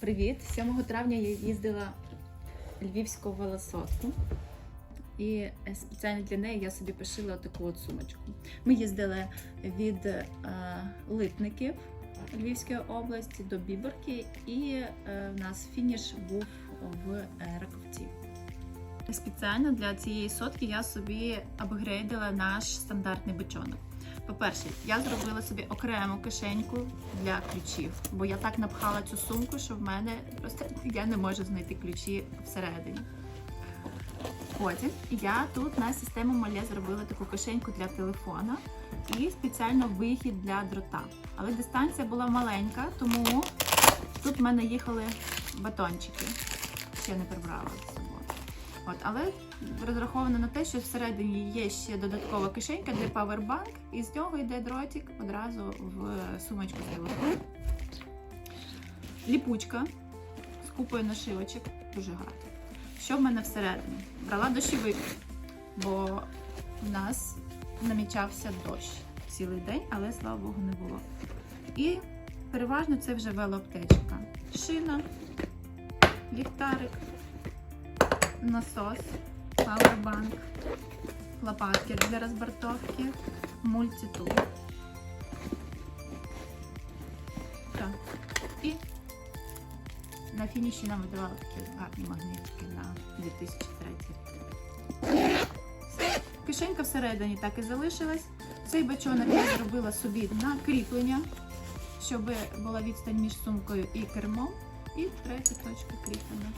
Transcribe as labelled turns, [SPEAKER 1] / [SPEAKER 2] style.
[SPEAKER 1] Привіт! 7 травня я їздила львівську велосотку. І е, спеціально для неї я собі пошила таку от сумочку. Ми їздили від е, Литників Львівської області до Біборки, і е, в нас фініш був в е, Раковці. Спеціально для цієї сотки я собі апгрейдила наш стандартний бочонок. По-перше, я зробила собі окрему кишеньку для ключів, бо я так напхала цю сумку, що в мене просто я не можу знайти ключі всередині. Потім я тут на систему Мале зробила таку кишеньку для телефона і спеціально вихід для дрота. Але дистанція була маленька, тому тут в мене їхали батончики. Ще не прибрала. От, але розраховано на те, що всередині є ще додаткова кишенька для павербанк, і з нього йде дротик одразу в сумочку з телефоном. Ліпучка з купою нашивочок, дуже гарно. Що в мене всередині? Брала дощовик, бо в нас намічався дощ цілий день, але слава Богу, не було. І переважно це вже велоаптечка. Шина, ліхтарик, насос, павербанк, лопатки для розбортовки, мультитул. Так. І на фініші нам видавали такі гарні магнітики на 2003. Все. Кишенька всередині так і залишилась. Цей бачонок я зробила собі на кріплення, щоб була відстань між сумкою і кермом. І третя точка кріплення.